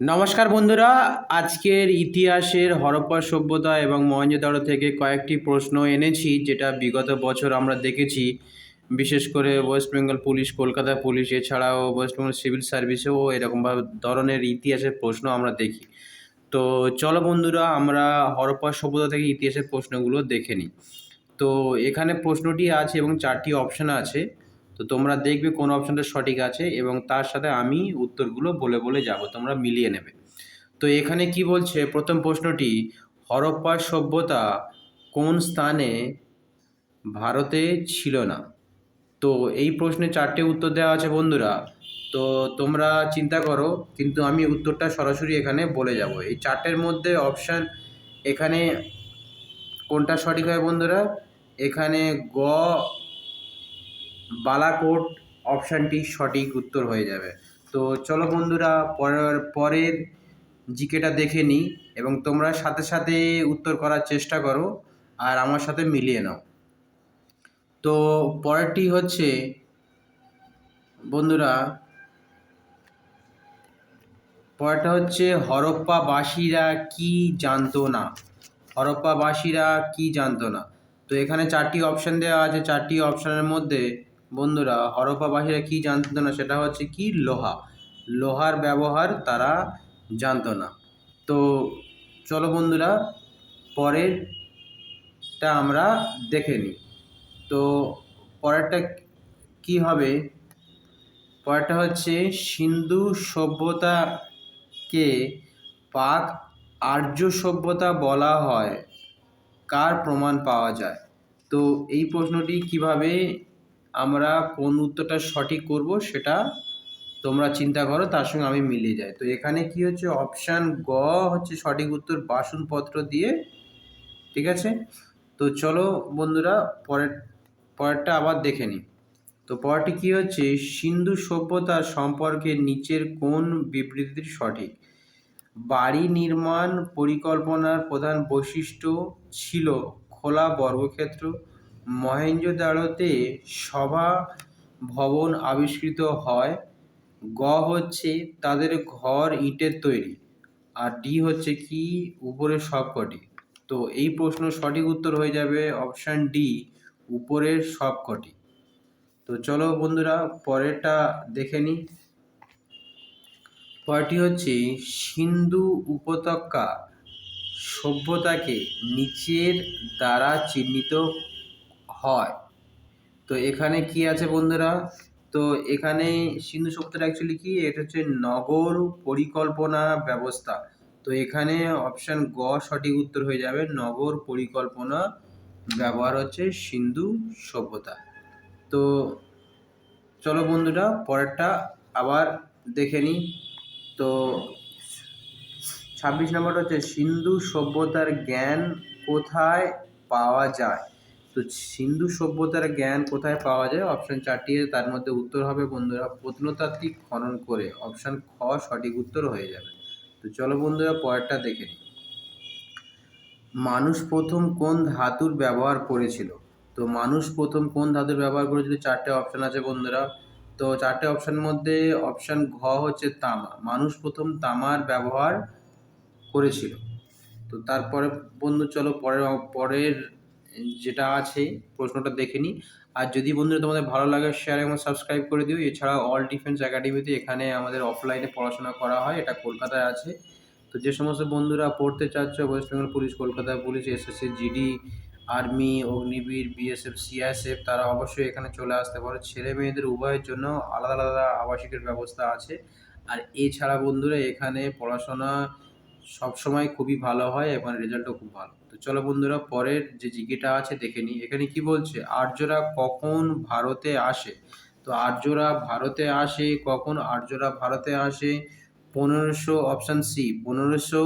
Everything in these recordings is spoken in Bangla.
নমস্কার বন্ধুরা, আজকের ইতিহাসের হরপ্পা সভ্যতা এবং মহেঞ্জোদারো থেকে কয়েকটি প্রশ্ন এনেছি, যেটা বিগত বছর আমরা দেখেছি। বিশেষ করে West Bengal police, Kolkata police, এছাড়াও ওয়েস্ট বেঙ্গল সিভিল সার্ভিসেও এরকমভাবে ধরনের ইতিহাসের প্রশ্ন আমরা দেখি। তো চলো বন্ধুরা, আমরা হরপ্পা সভ্যতা থেকে ইতিহাসের প্রশ্নগুলো দেখে নিই। তো এখানে প্রশ্নটি আছে এবং চারটি অপশান আছে। তো তোমরা দেখবে কোন অপশানটা সঠিক আছে এবং তার সাথে আমি উত্তরগুলো বলে বলে যাব, তোমরা মিলিয়ে নেবে। তো এখানে কি বলছে? প্রথম প্রশ্নটি, হরপ্পা সভ্যতা কোন স্থানে ভারতে ছিল না? তো এই প্রশ্নে চারটে উত্তর দেওয়া আছে বন্ধুরা। তো তোমরা চিন্তা করো, কিন্তু আমি উত্তরটা সরাসরি এখানে বলে যাব। এই চারটের মধ্যে অপশান এখানে কোনটা সঠিক হয় বন্ধুরা? এখানে গ বালাকোট অপশানটি সঠিক উত্তর হয়ে যাবে। তো চলো বন্ধুরা, পরের পরের জিকেটা দেখে নিই এবং তোমরা সাথে সাথে উত্তর করার চেষ্টা করো আর আমার সাথে মিলিয়ে নাও। তো পরেরটি হচ্ছে, বন্ধুরা, পরেরটা হচ্ছে হরপ্পাবাসীরা কি জানতো না? হরপ্পাবাসীরা কি জানতো না? তো এখানে চারটি অপশান দেওয়া আছে। চারটি অপশানের মধ্যে বন্ধুরা হরপ্পাবাসীরা কি জানতো না সেটা হচ্ছে কি লোহা। লোহার ব্যবহার তারা জানতো না। তো চলো বন্ধুরা, পরেরটা আমরা দেখে নিই। তো পরেরটা কি হবে? পরেরটা হচ্ছে, সিন্ধু সভ্যতাকে পাক আর্য সভ্যতা বলা হয়। কার প্রমাণ পাওয়া যায়? তো এই প্রশ্নটি কীভাবে আমরা কোন উত্তরটা সঠিক করব সেটা তোমরা চিন্তা করো, তার সঙ্গে আমি মিলিয়ে যাই। তো এখানে কি হচ্ছে? অপশান গ হচ্ছে সঠিক উত্তর বাসনপত্র দিয়ে, ঠিক আছে? তো চলো বন্ধুরা, পরের, পরেরটা আবার দেখে নিই। তো পরেরটি কী হচ্ছে? সিন্ধু সভ্যতা সম্পর্কে নিচের কোন বিবৃতিটি সঠিক? বাড়ি নির্মাণ পরিকল্পনার প্রধান বৈশিষ্ট্য ছিল খোলা বর্গক্ষেত্র মহেঞ্জোদাড়োতে সভা ভবন আবিষ্কৃত হয়। গ হচ্ছে তাদের ঘর ইটের তৈরি আর ডি হচ্ছে কি উপরের সবকটি। তো এই প্রশ্ন সঠিক উত্তর হয়ে যাবে অপশান ডি, উপরের সবকটি। তো চলো বন্ধুরা, পরেরটা দেখে নিই পরটি হচ্ছে, সিন্ধু উপত্যকা সভ্যতাকে নিচের দ্বারা চিহ্নিত হয়। তো এখানে কি আছে বন্ধুরা? তো এখানে সিন্ধু সভ্যতাটা অ্যাকচুয়ালি কি? এটা হচ্ছে নগর পরিকল্পনা ব্যবস্থা। তো এখানে অপশান গ সঠিক উত্তর হয়ে যাবে। নগর পরিকল্পনা ব্যবহার হচ্ছে সিন্ধু সভ্যতা। তো চলো বন্ধুরা, পরেরটা আবার দেখে নিই। তো ছাব্বিশ নম্বরটা হচ্ছে, সিন্ধু সভ্যতার জ্ঞান কোথায় পাওয়া যায়? তো সিন্ধু সভ্যতার জ্ঞান কোথায় পাওয়া যায়? অপশান চারটি তার মধ্যে উত্তর হবে বন্ধুরা প্রত্নতাত্ত্বিক খনন করে। অপশান খ, সঠিক উত্তর হয়ে যাবে। তো চলো বন্ধুরা পরেরটা দেখে নিই। মানুষ প্রথম কোন ধাতুর ব্যবহার করেছিল? তো মানুষ প্রথম কোন ধাতুর ব্যবহার করেছিল? চারটে অপশান আছে বন্ধুরা। তো চারটে অপশানের মধ্যে অপশান ঘ হচ্ছে তামা। মানুষ প্রথম তামার ব্যবহার করেছিল। তো তারপরে বন্ধু চলো পরের পরের যেটা আছে, প্রশ্নটা দেখে নিই। আর যদি বন্ধুরা তোমাদের ভালো লাগে শেয়ার এবং সাবস্ক্রাইব করে দিও। এছাড়াও অল ডিফেন্স একাডেমিতে এখানে আমাদের অফলাইনে পড়াশোনা করা হয়, এটা কলকাতায় আছে। তো যে সমস্ত বন্ধুরা পড়তে চাচ্ছ West Bengal police Kolkata police SSC GD army Agniveer BSF CISF তারা অবশ্যই এখানে চলে আসতে পারে। ছেলে মেয়েদের উভয়ের জন্য আলাদা আলাদা আবাসিকের ব্যবস্থা আছে। আর এছাড়া বন্ধুরা এখানে পড়াশোনা সবসময় খুবই ভালো হয় এবং রেজাল্টও খুব ভালো। চলো বন্ধুরা, পরের যে জিকেটা আছে দেখে নিই। এখানে কি বলছে? আর্যরা কখন ভারতে আসে? তো আর্যরা ভারতে আসে কখন? আর্যরা ভারতে আসে পনেরোশো অপশান সি। পনেরোশো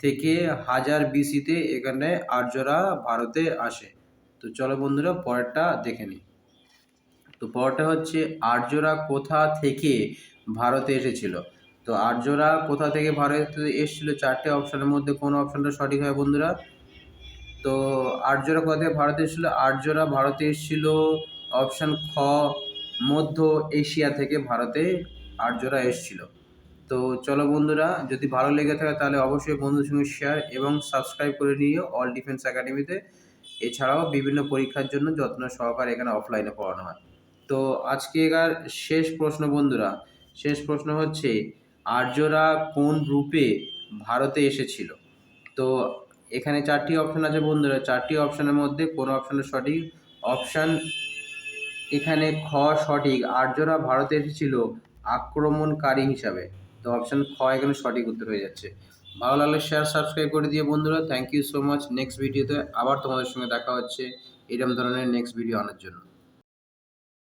থেকে হাজার বিসিতে এখানে আর্যরা ভারতে আসে। তো চলো বন্ধুরা, পরেরটা দেখে নিই। তো পরেরটা হচ্ছে আর্যরা কোথা থেকে ভারতে এসেছিল? তো আর্যরা কোথা থেকে ভারতে এসেছিল? চারটে অপশানের মধ্যে কোন অপশানটা সঠিক হয় বন্ধুরা? তো আর্যরা কোথা ভারতে এসেছিল? আর্যরা ভারতে এসেছিল অপশান খ, মধ্য এশিয়া থেকে ভারতে আর্যরা এসেছিল। তো চলো বন্ধুরা, যদি ভালো লেগে থাকে তাহলে অবশ্যই বন্ধুর সঙ্গে শেয়ার এবং সাবস্ক্রাইব করে নিও অল ডিফেন্স একাডেমিতে এছাড়াও বিভিন্ন পরীক্ষার জন্য যত্ন সহকারে এখানে অফলাইনে পড়ানো হয়। তো আজকেকার শেষ প্রশ্ন বন্ধুরা, শেষ প্রশ্ন হচ্ছে আর্যরা কোন রূপে ভারতে এসেছিল? তো এখানে চারটি অপশান আছে বন্ধুরা। চারটি অপশানের মধ্যে কোন অপশানের সঠিক? অপশান এখানে খ সঠিক। আর্যরা ভারতে এসেছিল আক্রমণকারী হিসাবে। তো অপশান খ এখানে সঠিক উত্তর হয়ে যাচ্ছে। ভালো লাগলে শেয়ার সাবস্ক্রাইব করে দিয়ে বন্ধুরা। Thank you so much next ভিডিওতে আবার তোমাদের সঙ্গে দেখা হচ্ছে। এরকম ধরনের নেক্সট ভিডিও আনার জন্য।